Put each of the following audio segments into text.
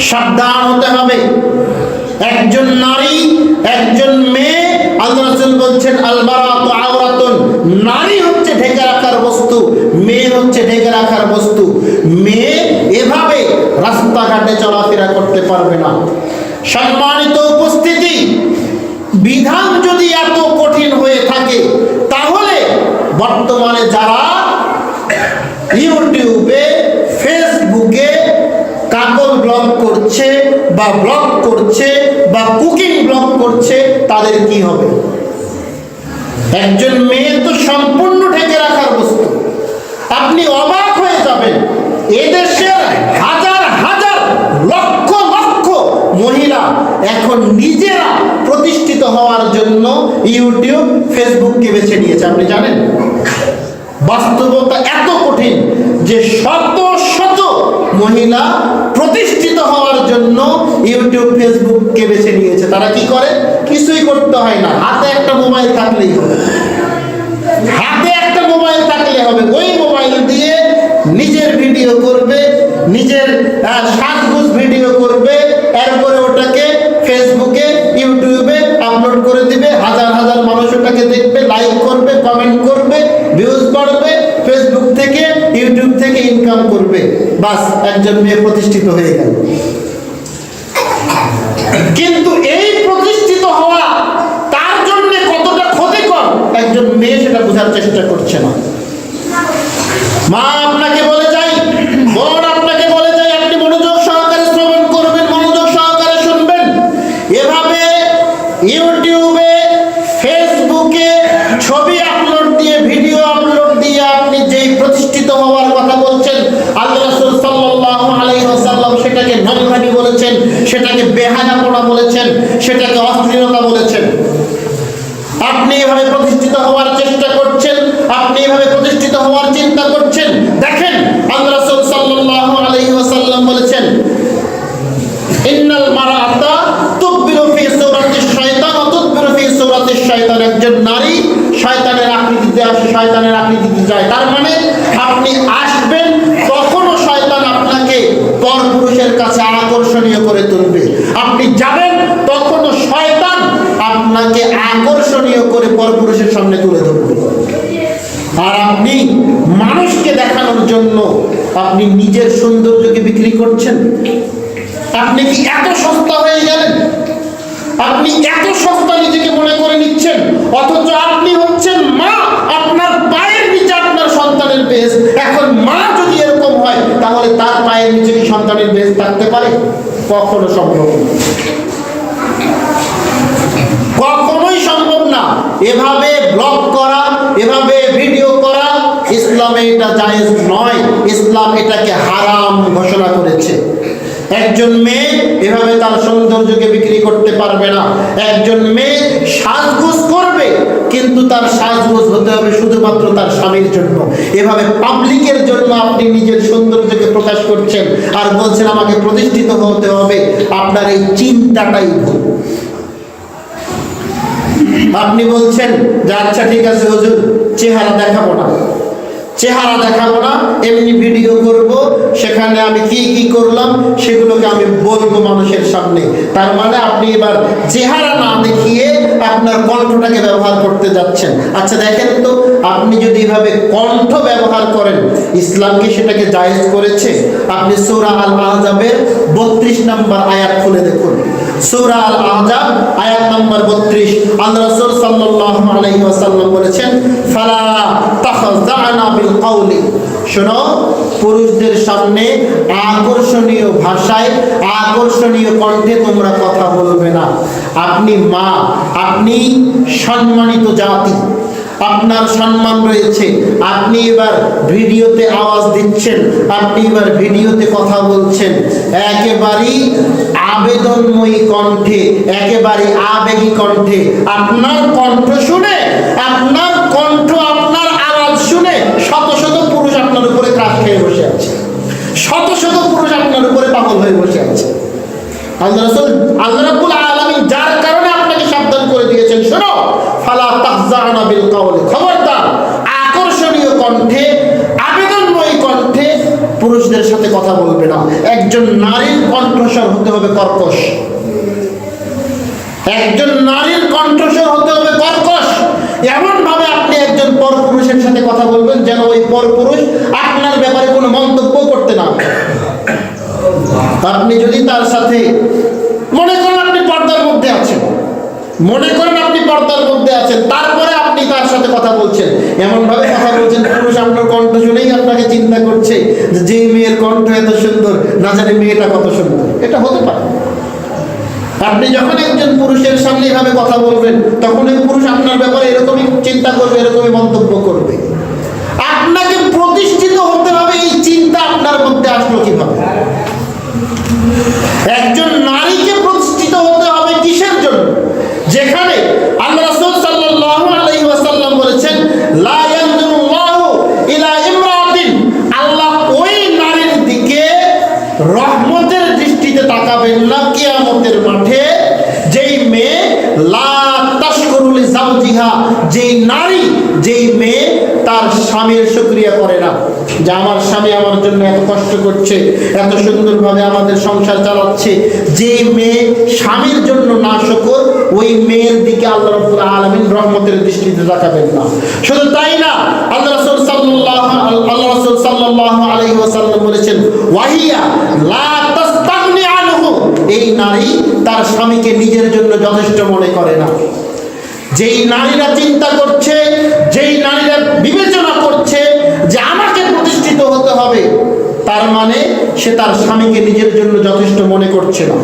সাবধান হতে হবে। একজন নারী, একজন মেয়ে, আল্লাহ বলছেন আলবারাতু আওরাতুন। নারী হচ্ছে ঢেকে রাখার বস্তু, মেয়ে হচ্ছে ঢেকে রাখার বস্তু। মেয়ে এভাবে রাস্তাঘাটে চলাফেরা করতে পারবে না। সম্মানিত উপস্থিতি, বিধান যদি এত কঠিন হয়ে থাকে, তাহলে বর্তমানে যারা ইউটিউবে ফেসবুকে কাগজ ব্লগ করছে বা ব্লগ করছে বা কুকিং ব্লগ করছে, তাদের কি হবে? একজন মেয়ে তো সম্পূর্ণ ঢেকে রাখার বস্তু। আপনি অবাক হয়ে যাবেন, এদেশের হাজার হাজার লক্ষ লক্ষ মহিলা এখন নিজেরা প্রতিষ্ঠিত হওয়ার জন্য ইউটিউব ফেসবুককে বেছে নিয়েছে, আপনি জানেন? বাস্তবতা এত কঠিন যে শত শত মহিলা ইউটিউব ফেসবুককে বেছে নিয়েছে? তারা কি করে? কিছুই করতে হয় না। হাতে একটা মোবাইল থাকলেই হবে। হাতে একটা মোবাইল থাকলে হবে। ওই মোবাইল দিয়ে নিজের ভিডিও করবে নিজের আহ, সাজগোজ ভিডিও করবে এরপরে ওটাকে ফেসবুকে ইউটিউবে আপলোড করে দিবে। হাজার হাজার মানুষ ওটাকে দেখবে লাইক করবে কমেন্ট করবে ভিউজ বাড়বে ফেসবুক থেকে ইউটিউব থেকে ইনকাম করবে। বাস একজন মেয়ে প্রতিষ্ঠিত হয়ে গেল কিন্তু এই প্রতিষ্ঠিত হওয়া তার জন্য কতটা ক্ষতিকর একজন মেয়ে সেটা বোঝার চেষ্টা করছে না। মা আপনাকে বলে যাই, বোন আপনাকে বলে যাই, আপনি মনোযোগ সহকারে শ্রবণ করবেন, মনোযোগ সহকারে শুনবেন। এভাবে ইউটিউবে, ফেসবুকে ছবি আপলোড দিয়ে, ভিডিও আপলোড দিয়ে আপনি যেই প্রতিষ্ঠিত হওয়ার কথা বলছেন, আল্লাহ রাসূল সাল্লাল্লাহু আলাইহি ওয়াসাল্লাম সেটাকে নলভানি বলেছেন, সেটাকে বেহায়াপনা বলেছেন, সেটাকে অশ্লীলতা বলেছেন। আপনি এভাবে প্রতিষ্ঠিত হওয়ার চেষ্টা করছেন, আপনি এভাবে প্রতিষ্ঠিত হওয়ার চিন্তা করছেন? দেখেন বলেছেন নারী আকৃতিতে যায়। তার মানে আপনি আসবেন তখনও শয়তান আপনাকে পরপুরুষের কাছে আকর্ষণীয় করে তুলবে আপনি যাবেন তখনও শয়তান আপনাকে আকর্ষণীয় করে পরপুরুষের সামনে তুলে ধরবে। আর আপনি মানুষকে দেখানোর জন্য আপনি নিজের সৌন্দর্যকে বিক্রি করছেন। আপনি কি এত সস্তা হয়ে গেলেন? আপনি এত সস্তা নিজেকে মনে করে নিচ্ছেন, অথচ আপনি হচ্ছেন মা, আপনার পায়ের নিচে আপনার সন্তানের বেশ। এখন মা যদি এরকম হয়, তাহলে তার পায়ের নিচে কি সন্তানের বেশ থাকতে পারে? কখনো সম্ভব কখনোই সম্ভব না এভাবে ব্লগ করা, এভাবে ভিডিও করা, ইসলামে এটা জায়েজ নয়। ইসলাম এটাকে হারাম ঘোষণা করেছে। একজন মেয়ে এভাবে তার সৌন্দর্যকে বিক্রি করতে পারবে না। একজন মেয়ে সাজগোজ করবে, কিন্তু তার সাজগোজ হতে হবে শুধুমাত্র তার স্বামীর জন্য। এভাবে পাবলিকের জন্য আপনি নিজের সৌন্দর্যকে প্রকাশ করছেন আর বলছেন আমাকে প্রতিষ্ঠিত হতে হবে, আপনার এই চিন্তাটাই ভুল। আপনি বলছেন যে আচ্ছা ঠিক আছে, হুজুর, চেহারা দেখাবো না। চেহারা দেখাবো না, এমনি ভিডিও করব, সেখানে আমি কি কি করলাম, সেগুলোকে আমি বলব মানুষের সামনে। তার মানে আপনি এবার চেহারা না দেখিয়ে আপনার কণ্ঠটাকে ব্যবহার করতে যাচ্ছেন। আচ্ছা দেখেন তো, আপনি যদি এভাবে কণ্ঠ ব্যবহার করেন, ইসলাম কি সেটাকে জায়েজ করেছে? আপনি সোরা আল আহজাবের বত্রিশ নম্বর আয়াত খুলে দেখুন। সূরা আল আহজাব নম্বর বত্রিশ। আল্লাহ রাসূল সাল্লাল্লাহু বলেছেন, ফালা তাখযানা বিল শোনো, পুরুষদের সামনে আকর্ষণীয় ভাষায়, আকর্ষণীয় কণ্ঠে তোমরা কথা বলবে না। আপনি মা, আপনি সম্মানিত জাতি। আপনার সম্মান রয়েছে। আপনি এবার ভিডিওতে আওয়াজ দিচ্ছেন, আপনি এবার ভিডিওতে কথা বলছেন। একেবারেই আবেদনময়ী কণ্ঠে একেবারে আবেগী কণ্ঠে। আপনার কণ্ঠ শুনে, আপনার কণ্ঠ, আপনার আওয়াজ শুনে শত শত পুরুষ আপনার উপরে ক্রাশ খেয়ে বসে আছে। শত শত পুরুষ আপনার উপরে পাগল হয়ে বসে আছে। আল্লাহ রাসূল, আল্লাহ রাব্বুল আলামিন যার কারণে আপনাকে সাবধান করে দিয়েছেন, শোনো। আপনার ব্যাপারে কোনো মন্তব্য করতে না আপনি যদি তার সাথে মনে করেন আপনি পর্দার মধ্যে আছেন, মনে করেন পর্দার মধ্যে আছেন তারপরে আপনি তার সাথে কথা বলছেন। এমন ভাবে কথা বলছেন, পুরুষ আপনার কণ্ঠ শুনেই আপনাকে চিন্তা করছে যে মেয়ের কণ্ঠ এত সুন্দর, না জানি মেয়েটা কত সুন্দর। এটা হতে পারে। আপনি যখন একজন পুরুষের সামনে এভাবে কথা বলবেন, তখন এই পুরুষ আপনার ব্যাপারে এরকমই চিন্তা করবে, এরকমই মন্তব্য করবে। আপনাকে প্রতিষ্ঠিত হতে হবে, এই চিন্তা আপনার মধ্যে আসলো কীভাবে একজন নারীকে প্রতিষ্ঠিত হতে হবে কিসের জন্য যেখানে আল্লাহ রাসূল সাল্লাল্লাহু আলাইহি ওয়াসাল্লাম বলেছেন লা ইয়ানজুরুল্লাহু ইলা ইমরাতিন আল্লাহ ওই নারীর দিকে রহমতের দৃষ্টিতে তাকাবেন না কিয়ামতের মাঠে যেই মেয়ে লা তাশকুরুল জাওজিহা যেই নারী যেই মেয়ে তার স্বামীর শুকরিয়া করে না, যে আমার স্বামী আমার জন্য এত কষ্ট করছে, এত সুন্দরভাবে আমাদের সংসার চালাচ্ছে। যে মেয়ে স্বামীর জন্য না শকর, ওই মেয়ের দিকে আল্লাহ রাব্বুল আলামিন রহমতের দৃষ্টিতে তাকাবেন না। শুধু তাই না, আল্লাহ রাসূল সাল্লাল্লাহু আল্লাহ রাসূল সাল্লাল্লাহু আলাইহি ওয়াসাল্লাম বলেছেন, ওয়াহিয়া লা এই নারী তার স্বামীকে নিজের জন্য যথেষ্ট মনে করে না। যেই নারীরা চিন্তা করছে, যেই নারীরা বিবেচনা হবে। তার মানে সে তার স্বামীকে নিজের জন্য যথেষ্ট মনে করছে না।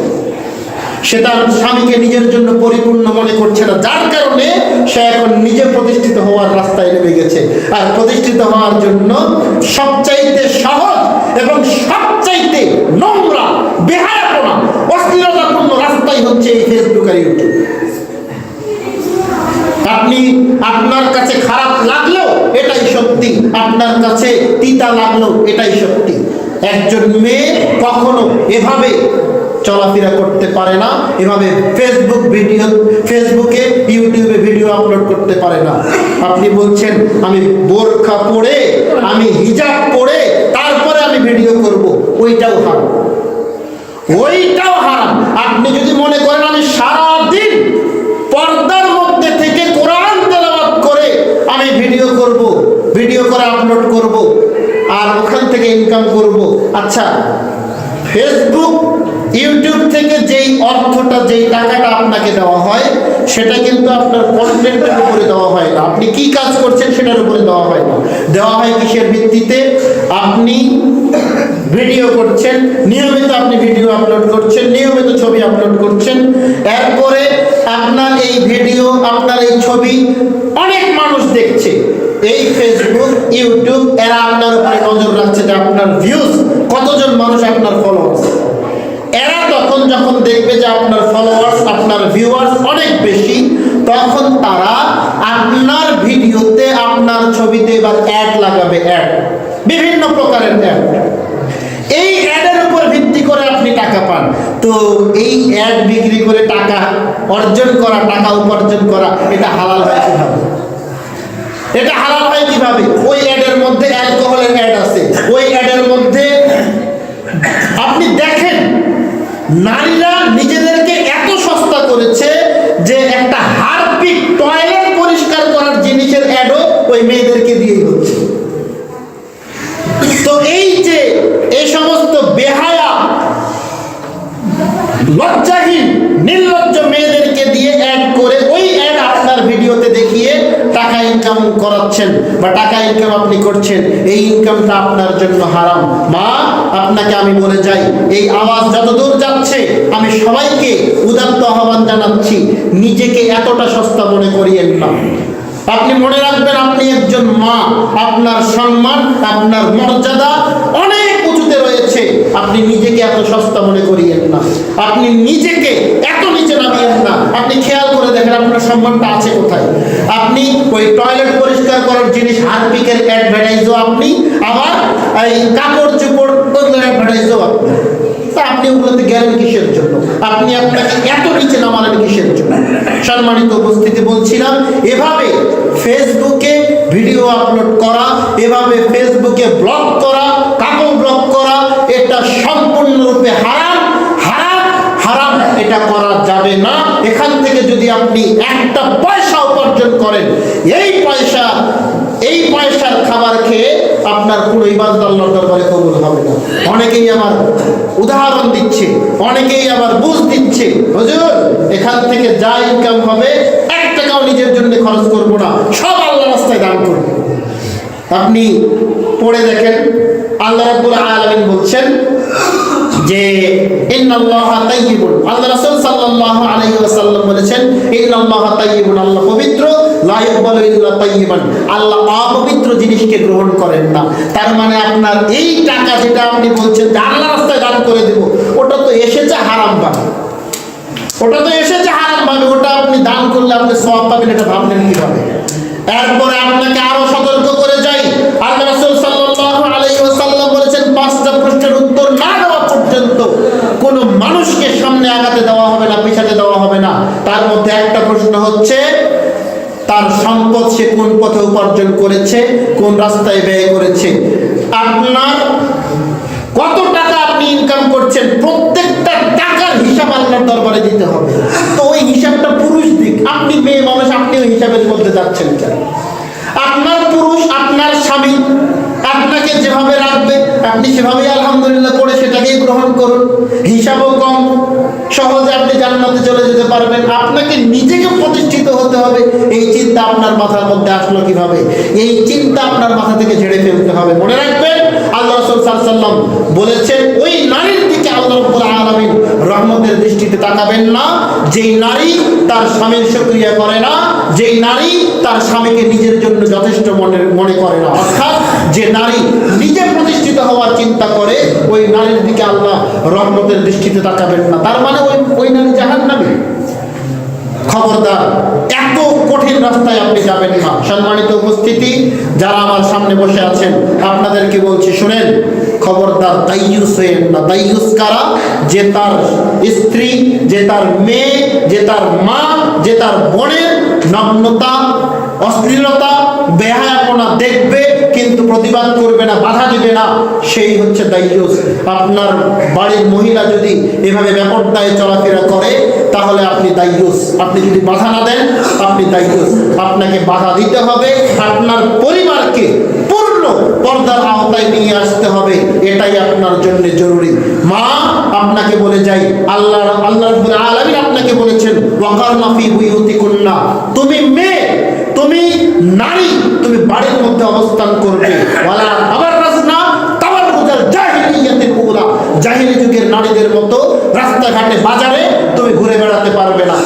সে তার স্বামীকে নিজের জন্য পরিপূর্ণ মনে করছে না। যার কারণে সে এখন নিজে প্রতিষ্ঠিত হওয়ার রাস্তায় নেমে গেছে। আর প্রতিষ্ঠিত হওয়ার জন্য সবচাইতে সহজ এবং সবচাইতে নোংরা বেহায়াপনা অশ্লীলতাপূর্ণ রাস্তাই হচ্ছে এই ফেসবুক ইউটিউব। আপনি আপনার কাছে খারাপ এটাই সত্যি আপনার কাছে তিতা লাগলেও এটাই সত্যি। একজন মেয়ে কখনো এভাবে চলাফেরা করতে পারে না, এভাবে ফেসবুক ভিডিও ফেসবুকে ইউটিউবে ভিডিও আপলোড করতে পারে না। আপনি বলছেন, আমি বোরখা পরে, আমি হিজাব পরে, তারপরে আমি ভিডিও করব, ওইটাও হারাম। ওইটাও হারাম। আপনি যদি মনে করেন, আমি সারাদিন পর্দার মধ্যে থেকে কোরআন তেলাওয়াত করে আমি ভিডিও করব, ভিডিও করে আপলোড করব, আর ওখান থেকে ইনকাম করব। আচ্ছা ফেসবুক ইউটিউব থেকে যেই অর্থটা, যেই টাকাটা আপনাকে দেওয়া হয়, সেটা কিন্তু আপনার কন্টেন্টের উপরে দেওয়া হয় না। আপনি কি কাজ করছেন সেটার উপরে দেওয়া হয় না। দেওয়া হয় কিসের ভিত্তিতে? আপনি ভিডিও করছেন, নিয়মিত আপনি ভিডিও আপলোড করছেন, নিয়মিত ছবি আপলোড করছেন, এরপরে আপনার এই ভিডিও আপনার এই ছবি অনেক মানুষ দেখছে, এই ফেসবুক ইউটিউব এরা আপনার উপরে নজর রাখছে যে আপনার ভিউজ কতজন মানুষ আপনার ফলোয়ার্স এরা তখন যখন দেখবে যে আপনার ফলোয়ার্স আপনার ভিউয়ার্স অনেক বেশি, তখন তারা আপনার ভিডিওতে, আপনার ছবিতে এবার অ্যাড লাগাবে অ্যাড বিভিন্ন প্রকারের অ্যাড এই অ্যাডের উপর ভিত্তি করে আপনি টাকা পান। তো এই অ্যাড বিক্রি করে টাকা অর্জন করা, টাকা এটা হালাল হয় কীভাবে? এটা হালাল হয় কীভাবে? ওই অ্যাডের মধ্যে অ্যালকোহলের অ্যাড আছে। ওই অ্যাডের মধ্যে আপনি দেখেন, নারীরা নিজেদেরকে এত সস্তা করেছে যে একটা হারপিক টয়লেট পরিষ্কার করার জিনিসের অ্যাডও ওই মেয়েদেরকে দিয়েই হচ্ছে। তো এই যে এই সমস্ত বেহায়া, লজ্জাহীন, নির্লজ্জ মেয়েদেরকে দিয়ে অ্যাড করে ওই অ্যাড আপনার ভিডিওতে দেখিয়ে টাকা ইনকাম করাচ্ছেন বা টাকা ইনকাম আপনি করছেন, এই ইনকামটা আপনার জন্য হারাম। মা, আপনাকে আমি বলে যাই। এই আওয়াজ যতদূর যাচ্ছে, আমি সবাইকে উদাত্ত আহ্বান জানাচ্ছি। নিজেকে এতটা সস্তা মনে করিয়েন না। আপনি মনে রাখবেন, আপনি একজন মা। আপনার সম্মান, আপনার মর্যাদা আপনি নিজেকে এত সস্তা মনে করিয়েন না। আপনি নিজেকে এত নিচে নামিয়েন না। আপনি খেয়াল করে দেখেন আপনার সম্মানটা আছে কোথায়। আপনি ওই টয়লেট পরিষ্কার করার জিনিস, হারপিকের অ্যাডভার্টাইজও আপনি, আবার এই কাপড় চোপড় অ্যাডভার্টাইজও আপনি। তা আপনি ওগুলোতে গেলেন কিসের জন্য? আপনি আপনাকে এত নিচে নামালেন কিসের জন্য? সম্মানিত উপস্থিতি বলছিলাম, এভাবে ফেসবুকে ভিডিও আপলোড করা, এভাবে ফেসবুকে ব্লগ করা কাপড় ব্লগ করা এটা সম্পূর্ণরূপে হারাম হারাম এটা করা যাবে না। এখান থেকে যদি আপনি একটা পয়সা উপার্জন করেন, এই পয়সা, এই পয়সার খাবার খেয়ে আপনার কোনো ইবাদত আল্লাহর দরবারে কবুল হবে না। অনেকেই আমার উদাহরণ দিচ্ছে, অনেকেই আবার বুঝ দিচ্ছে, হুজুর, এখান থেকে যা ইনকাম হবে, এক টাকাও নিজের জন্য খরচ করব না, সব আল্লাহ রাস্তায় দান করব। আপনি পড়ে দেখেন, আল্লাহ রাব্বুল আলামিন বলছেন যে মানে এই টাকা যেটা আপনি বলছেন রাস্তায় দান করে ওটা তো এসেছে হারাম ওটা তো এসেছে ওটা আপনি দান করলে আপনি সওয়াব পাবেন, এটা ভাবলেন কীভাবে? আপনাকে আরও সতর্ক করে পর্যন্ত কোন মানুষকে সামনে আগাতে দেওয়া হবে না, পিছাতে দেওয়া হবে না। তার মধ্যে একটা প্রশ্ন হচ্ছে, তার সম্পদ সে কোন পথে উপার্জন করেছে, কোন রাস্তায় ব্যয় করেছে? আপনার কত টাকা আপনি ইনকাম করছেন, প্রত্যেকটা টাকার হিসাব আল্লাহর দরবারে দিতে হবে। তো ওই হিসাবটা পুরুষ দিক, আপনি মেয়ে মানুষ, আপনি ওই হিসাবের মধ্যে যাচ্ছেন কেন? আপনার পুরুষ, আপনার স্বামী, আপনাকে যেভাবে আপনি সেভাবেই আলহামদুলিল্লাহ করে সেটাকেই গ্রহণ করুন। হিসাবও কম। সহজে আপনি জান্নাতে চলে যেতে পারবেন। আপনাকে নিজেকে প্রতিষ্ঠিত হতে হবে। এই চিন্তা আপনার মাথার মধ্যে আসলো কীভাবে? এই চিন্তা আপনার মাথা থেকে ঝেড়ে ফেলতে হবে। মনে রাখবেন, আল্লাহ রসুল সাল্লাম বলেছেন, ওই নারীর দিকে আল্লাহ আলামিন রহমতের দৃষ্টিতে তাকাবেন না। যেই নারী তার স্বামীর সক্রিয়া করে না, যেই নারী তার স্বামীকে নিজের জন্য যথেষ্ট মনে মনে করে না। অর্থাৎ যে নারী নিজে প্রতিষ্ঠিত হওয়ার চিন্তা করে, ওই নারীর দিকে আল্লাহ রহমতের দৃষ্টিতে তাকাবেন না। তার মানে ওই ওই নারী জাহান নামে খবরদার, এত কঠিন রাস্তায় আপনি যাবেন না। সম্মানিত উপস্থিতি, যারা আমার সামনে বসে আছেন আপনাদেরকে বলছি, শুনেন, খবরদার দাইয়ুস হয়েন না দাইয়ুস কারা? যে তার স্ত্রী, যে তার মেয়ে, যে তার মা, যে তার বোনের নগ্নতা অশ্লীলতা, বেহায়াপনা দেখবে, কিন্তু প্রতিবাদ করবে না, বাধা দিবে না। সেই হচ্ছে দায়ুস আপনার বাড়ির মহিলা যদি এভাবে ব্যাপারটায় চলাফেরা করে, তাহলে আপনি দায়ুস আপনি যদি বাধা না দেন, আপনি দায়ুস আপনাকে বাধা দিতে হবে। আপনার পরিবারকে পূর্ণ পর্দার আওতায় নিয়ে আসতে হবে। এটাই আপনার জন্য জরুরি। মা, আপনাকে বলে যাই, আল্লাহ আল্লাহ আলামিন আপনাকে বলেছেন ওয়াকারনা ফি বুয়ুতিকুন্না। তুমি মেয়ে তুমি নারী তুমি বাড়ির মধ্যে অবস্থান করবে। যুগের নারীদের মতো রাস্তাঘাটে, বাজারে তুমি ঘুরে বেড়াতে পারবে না।